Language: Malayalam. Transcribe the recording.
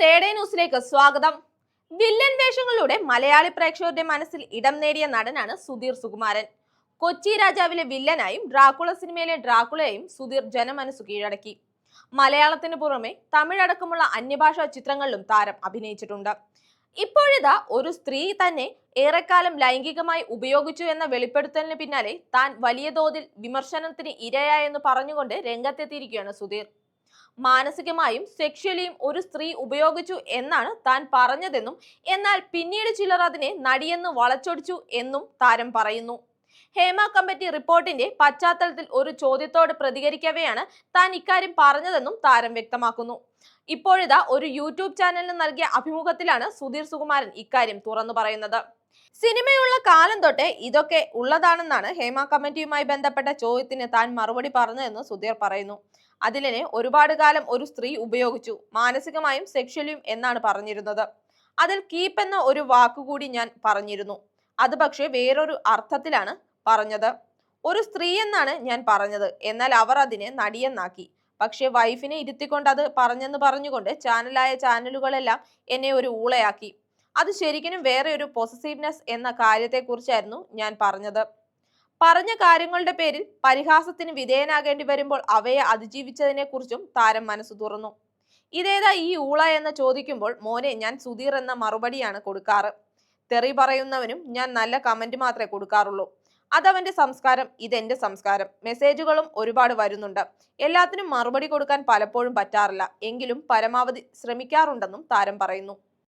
തേടേ ന്യൂസിലേക്ക് സ്വാഗതം. വില്ലൻ വേഷങ്ങളിലൂടെ മലയാളി പ്രേക്ഷകരുടെ മനസ്സിൽ ഇടം നേടിയ നടനാണ് സുധീർ സുകുമാരൻ. കൊച്ചി രാജാവിലെ വില്ലനായും ഡ്രാക്കുള സിനിമയിലെ ഡ്രാക്കുളയെയും സുധീർ ജനമനസ്സു കീഴടക്കി. മലയാളത്തിന് പുറമെ തമിഴടക്കമുള്ള അന്യഭാഷാ ചിത്രങ്ങളിലും താരം അഭിനയിച്ചിട്ടുണ്ട്. ഇപ്പോഴിതാ ഒരു സ്ത്രീ തന്നെ ഏറെക്കാലം ലൈംഗികമായി ഉപയോഗിച്ചു എന്ന വെളിപ്പെടുത്തലിന് പിന്നാലെ താൻ വലിയ തോതിൽ വിമർശനത്തിന് ഇരയായെന്ന് പറഞ്ഞുകൊണ്ട് രംഗത്തെത്തിയിരിക്കുകയാണ് സുധീർ. മാനസികമായും സെക്ഷലിയും ഒരു സ്ത്രീ ഉപയോഗിച്ചു എന്നാണ് താൻ പറഞ്ഞതെന്നും എന്നാൽ പിന്നീട് ചിലർ അതിനെ നടിയെന്ന് വളച്ചൊടിച്ചു എന്നും താരം പറയുന്നു. ഹേമ കമ്മിറ്റി റിപ്പോർട്ടിന്റെ പശ്ചാത്തലത്തിൽ ഒരു ചോദ്യത്തോട് പ്രതികരിക്കവെയാണ് താൻ ഇക്കാര്യം പറഞ്ഞതെന്നും താരം വ്യക്തമാക്കുന്നു. ഇപ്പോഴിതാ ഒരു യൂട്യൂബ് ചാനലിന് നൽകിയ അഭിമുഖത്തിലാണ് സുധീർ സുകുമാരൻ ഇക്കാര്യം തുറന്നു പറയുന്നത്. സിനിമയുള്ള കാലം തൊട്ടേ ഇതൊക്കെ ഉള്ളതാണെന്നാണ് ഹേമ കമ്മിറ്റിയുമായി ബന്ധപ്പെട്ട ചോദ്യത്തിന് താൻ മറുപടി പറഞ്ഞതെന്ന് സുധീർ പറയുന്നു. അതിലിനെ ഒരുപാട് കാലം ഒരു സ്ത്രീ ഉപയോഗിച്ചു. മാനസികമായും സെക്ഷലിയും എന്നാണ് പറഞ്ഞിരുന്നത്. അതിൽ കീപ്പ് എന്ന ഒരു വാക്കുകൂടി ഞാൻ പറഞ്ഞിരുന്നു. അത് പക്ഷേ വേറൊരു അർത്ഥത്തിലാണ് പറഞ്ഞത്. ഒരു സ്ത്രീ എന്നാണ് ഞാൻ പറഞ്ഞത്. എന്നാൽ അവർ അതിനെ നടിയെന്നാക്കി. പക്ഷേ വൈഫിനെ ഇരുത്തിക്കൊണ്ട് അത് പറഞ്ഞെന്ന് പറഞ്ഞുകൊണ്ട് ചാനലായ ചാനലുകളെല്ലാം എന്നെ ഒരു ഊളയാക്കി. അത് ശരിക്കും വേറെ ഒരു പൊസസീവ്നെസ് എന്ന കാര്യത്തെക്കുറിച്ചായിരുന്നു ഞാൻ പറഞ്ഞത്. പറഞ്ഞ കാര്യങ്ങളുടെ പേരിൽ പരിഹാസത്തിന് വിധേയനാകേണ്ടി വരുമ്പോൾ അവയെ അതിജീവിച്ചതിനെ കുറിച്ചും താരം മനസ്സ് തുറന്നു. ഇതേതാ ഈ ഊള എന്ന് ചോദിക്കുമ്പോൾ മോനെ ഞാൻ സുധീർ എന്ന മറുപടിയാണ് കൊടുക്കാറ്. തെറി പറയുന്നവനും ഞാൻ നല്ല കമന്റ് മാത്രമേ കൊടുക്കാറുള്ളൂ. അതവന്റെ സംസ്കാരം ഇതെന്റെ സംസ്കാരം. മെസ്സേജുകളും ഒരുപാട് വരുന്നുണ്ട്. എല്ലാത്തിനും മറുപടി കൊടുക്കാൻ പലപ്പോഴും പറ്റാറില്ല. എങ്കിലും പരമാവധി ശ്രമിക്കാറുണ്ടെന്നും താരം പറയുന്നു.